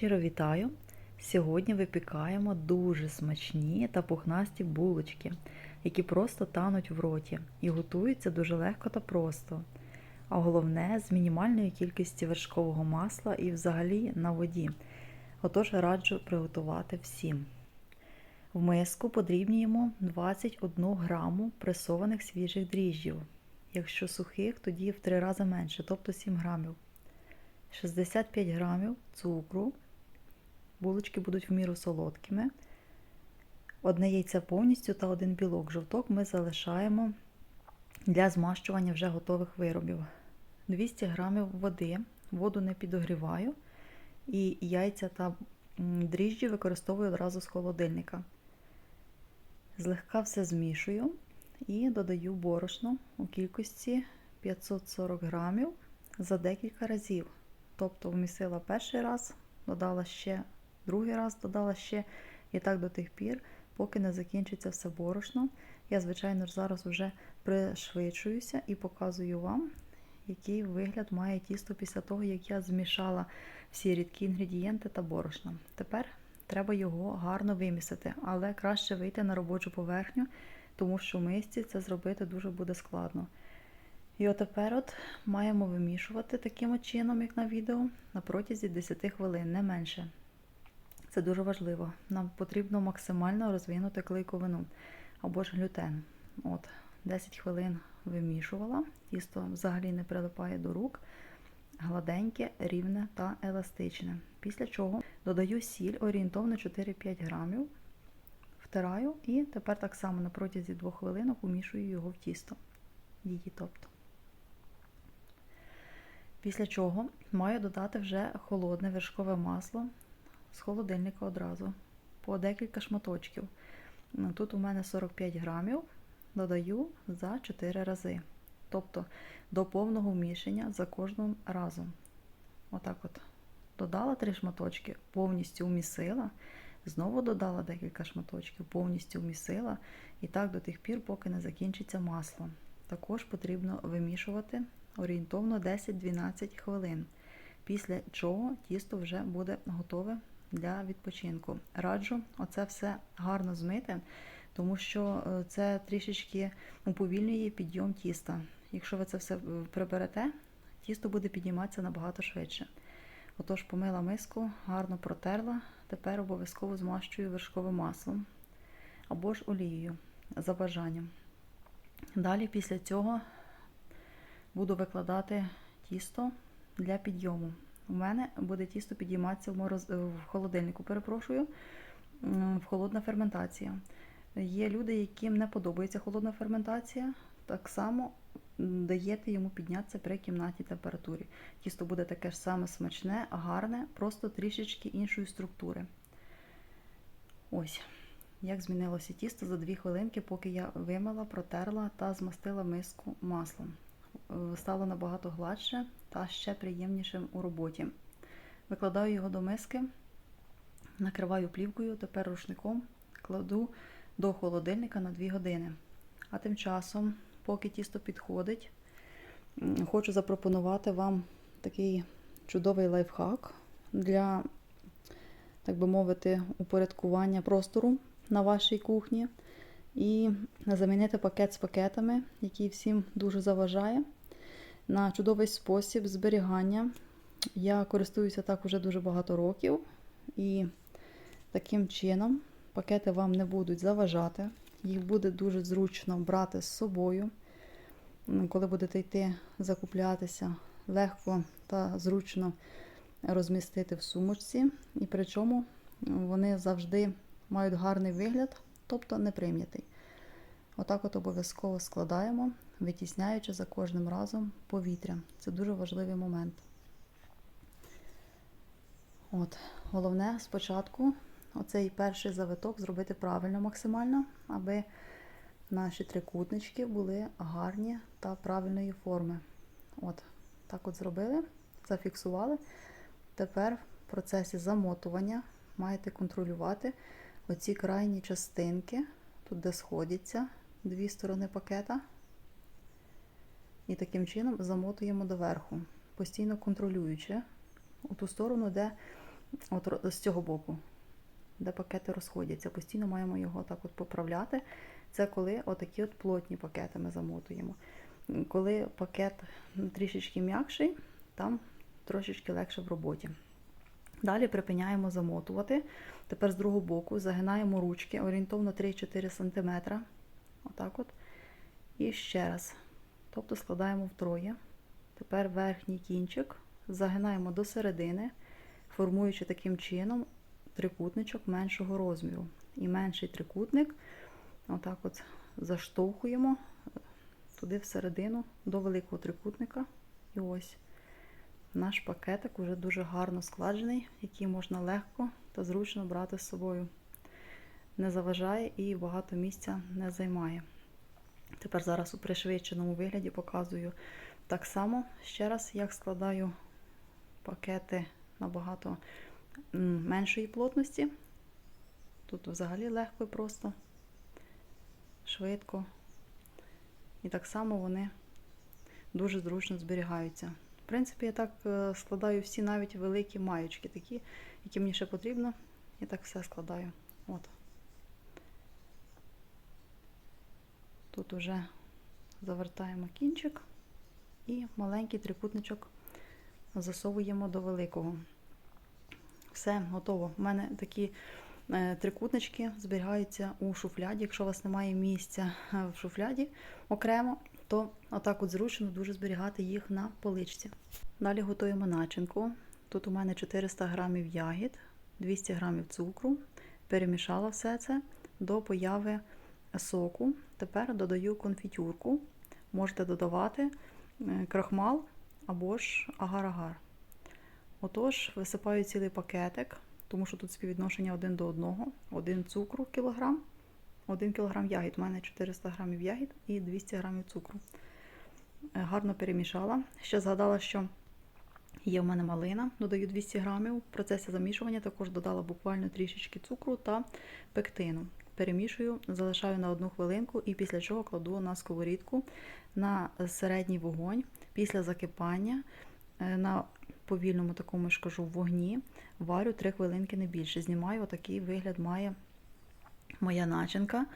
Щиро вітаю! Сьогодні випікаємо дуже смачні та пухнасті булочки, які просто тануть в роті і готуються дуже легко та просто. А головне з мінімальною кількістю вершкового масла і взагалі на воді. Отож раджу приготувати всім. В миску подрібнюємо 21 граму пресованих свіжих дріжджів. Якщо сухих, тоді в 3 рази менше, тобто 7 грамів. 65 грамів цукру. Булочки будуть в міру солодкими. Одне яйце повністю та один білок. Жовток ми залишаємо для змащування вже готових виробів. 200 грамів води. Воду не підогріваю. І яйця та дріжджі використовую одразу з холодильника. Злегка все змішую і додаю борошно у кількості 540 грамів за декілька разів. Тобто вмісила перший раз, додала ще другий раз, додала ще і так до тих пір, поки не закінчиться все борошно. Я, звичайно ж, зараз вже пришвидшуюся і показую вам, який вигляд має тісто після того, як я змішала всі рідкі інгредієнти та борошно. Тепер треба його гарно вимісити, але краще вийти на робочу поверхню, тому що в мисці це зробити дуже буде складно. І отепер от маємо вимішувати таким чином, як на відео, на протязі 10 хвилин, не менше. Це дуже важливо. Нам потрібно максимально розвинути клейковину або ж глютен. От, 10 хвилин вимішувала, тісто взагалі не прилипає до рук, гладеньке, рівне та еластичне. Після чого додаю сіль орієнтовно 4-5 грамів, втираю і тепер так само на протязі 2 хвилин умішую його в тісто. Її тобто. Після чого маю додати вже холодне вершкове масло з холодильника одразу по декілька шматочків. Тут у мене 45 грамів, додаю за 4 рази. Тобто до повного вмішання за кожним разом. Отак от додала 3 шматочки, повністю вмісила, знову додала декілька шматочків, повністю вмісила. І так до тих пір, поки не закінчиться масло. Також потрібно вимішувати орієнтовно 10-12 хвилин. Після чого тісто вже буде готове для відпочинку. Раджу оце все гарно змити, тому що це трішечки уповільнює підйом тіста. Якщо ви це все приберете, тісто буде підійматися набагато швидше. Отож, помила миску, гарно протерла, тепер обов'язково змащую вершковим маслом або ж олією за бажанням. Далі після цього буду викладати тісто для підйому. У мене буде тісто підійматися в, мороз... в холодильнику, перепрошую, в холодна ферментація. Є люди, яким не подобається холодна ферментація, так само даєте йому піднятися при кімнатній температурі. Тісто буде таке ж саме смачне, гарне, просто трішечки іншої структури. Ось, як змінилося тісто за 2 хвилинки, поки я вимила, протерла та змастила миску маслом. Стало набагато гладше та ще приємнішим у роботі. Викладаю його до миски, накриваю плівкою, тепер рушником кладу до холодильника на 2 години. А тим часом, поки тісто підходить, хочу запропонувати вам такий чудовий лайфхак для, так би мовити, упорядкування простору на вашій кухні. І замінити пакет з пакетами, який всім дуже заважає, на чудовий спосіб зберігання. Я користуюся так уже дуже багато років, і таким чином пакети вам не будуть заважати. Їх буде дуже зручно брати з собою. Коли будете йти закуплятися, легко та зручно розмістити в сумочці. І причому вони завжди мають гарний вигляд, тобто не прийнятий. Отак от обов'язково складаємо, витісняючи за кожним разом повітря. Це дуже важливий момент. От, Головне спочатку оцей перший завиток зробити правильно максимально, аби наші трикутнички були гарні та правильної форми. От, Так от зробили, зафіксували. Тепер в процесі замотування маєте контролювати оці крайні частинки, тут де сходяться дві сторони пакета. І таким чином замотуємо доверху, постійно контролюючи у ту сторону, де от з цього боку, де пакети розходяться. Постійно маємо його так от поправляти. Це коли отакі от плотні пакети ми замотуємо. Коли пакет трішечки м'якший, там трошечки легше в роботі. Далі припиняємо замотувати. Тепер з другого боку загинаємо ручки орієнтовно 3-4 см. Отак от. І ще раз. Тобто складаємо втроє. Тепер верхній кінчик загинаємо до середини, формуючи таким чином трикутничок меншого розміру. І менший трикутник отак от заштовхуємо туди всередину до великого трикутника. І ось наш пакетик уже дуже гарно складений, який можна легко та зручно брати з собою. Не заважає і багато місця не займає. Тепер зараз у пришвидшеному вигляді показую так само ще раз, як складаю пакети набагато меншої плотності. Тут взагалі легко і просто, швидко. І так само вони дуже зручно зберігаються. Принципі, я так е, складаю всі навіть великі маючки, такі, які мені ще потрібно. І так все складаю. От. Тут уже завертаємо кінчик і маленький трикутничок засовуємо до великого. Все, готово. У мене такі е, трикутнички зберігаються у шуфляді. Якщо у вас немає місця е, в шуфляді окремо, то отак от зручно дуже зберігати їх на поличці. Далі готуємо начинку. Тут у мене 400 грамів ягід, 200 грамів цукру. Перемішала все це до появи соку. Тепер додаю конфітюрку. Можете додавати е, крахмал або ж агар-агар. Отож, висипаю цілий пакетик, тому що тут співвідношення один до одного. Один цукру кілограм, один кілограм ягід. У мене 400 грамів ягід і 200 грамів цукру. Е, Гарно перемішала. Ще згадала, що є в мене малина, додаю 200 грамів. В процесі замішування також додала буквально трішечки цукру та пектину. Перемішую, залишаю на одну хвилинку і після чого кладу на сковорідку на середній вогонь. Після закипання е, на повільному такому ж кажу, вогні варю 3 хвилинки не більше. Знімаю, отакий вигляд має моя начинка.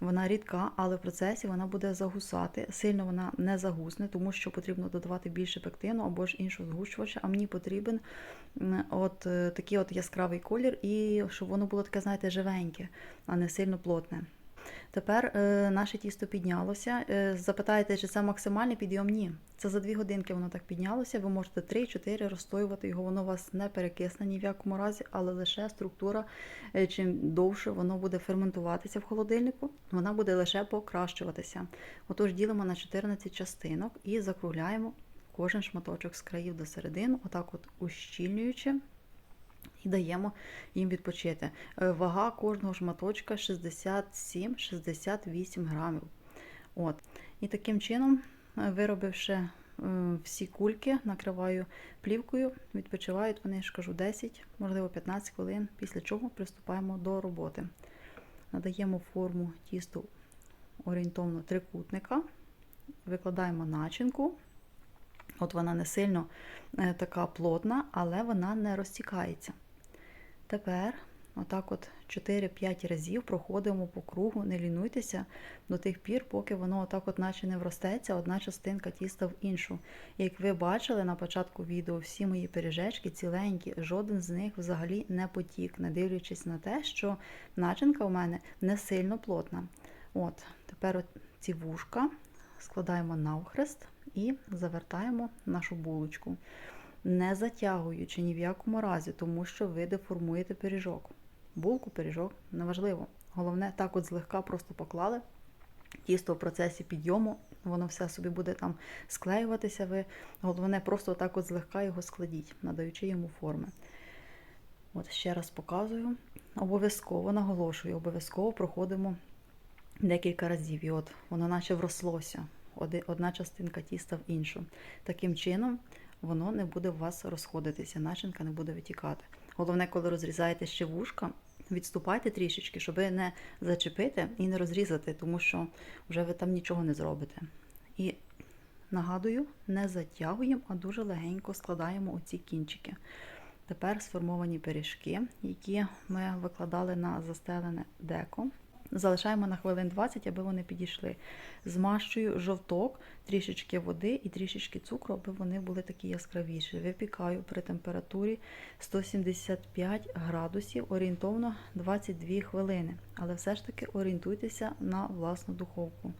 Вона рідка, але в процесі вона буде загусати. Сильно вона не загусне, тому що потрібно додавати більше пектину або ж іншого згущувача. А мені потрібен от е, такий от яскравий колір, і щоб воно було таке, знаєте, живеньке, а не сильно плотне. Тепер е, наше тісто піднялося. Е, запитаєте, чи це максимальний підйом? Ні. Це за 2 годинки воно так піднялося. Ви можете 3-4 розстоювати його, воно у вас не перекисне ні в якому разі, але лише структура, е, чим довше воно буде ферментуватися в холодильнику, вона буде лише покращуватися. Отож, ділимо на 14 частинок і закругляємо кожен шматочок з країв до середини, отак от ущільнюючи. І даємо їм відпочити. Е, Вага кожного шматочка 67-68 грамів. От. І таким чином, е, виробивши е, всі кульки, накриваю плівкою, відпочивають вони, ж кажу, 10, можливо 15 хвилин, після чого приступаємо до роботи. Надаємо форму тісту орієнтовно трикутника, викладаємо начинку. От вона не сильно така плотна, але вона не розтікається. Тепер, отак от 4-5 разів проходимо по кругу, не лінуйтеся до тих пір, поки воно отак от наче не вростеться одна частинка тіста в іншу. Як ви бачили на початку відео, всі мої пиріжечки ціленькі, жоден з них взагалі не потік, не дивлячись на те, що начинка у мене не сильно плотна. От, тепер от ці вушка складаємо навхрест і завертаємо нашу булочку, не затягуючи ні в якому разі, тому що ви деформуєте пиріжок. Булку, пиріжок неважливо. Головне, так от злегка просто поклали. Тісто в процесі підйому, воно все собі буде там склеюватися. Ви головне, просто так от злегка його складіть, надаючи йому форми. От ще раз показую. Обов'язково наголошую, обов'язково проходимо декілька разів. І от воно наче врослося. Одна частинка тіста в іншу. Таким чином воно не буде у вас розходитися, начинка не буде витікати. Головне, коли розрізаєте ще вушка, відступайте трішечки, щоб не зачепити і не розрізати, тому що вже ви там нічого не зробите. І нагадую, не затягуємо, а дуже легенько складаємо оці кінчики. тепер сформовані пиріжки, які ми викладали на застелене деко. Залишаємо на хвилин 20, аби вони підійшли. Змащую жовток, трішечки води і трішечки цукру, аби вони були такі яскравіші. Випікаю при температурі 175 градусів, орієнтовно 22 хвилини. Але все ж таки орієнтуйтеся на власну духовку.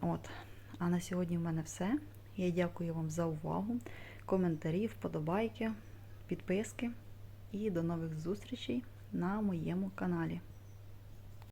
От. А на сьогодні в мене все. Я дякую вам за увагу, коментарі, вподобайки, підписки і до нових зустрічей на моєму каналі.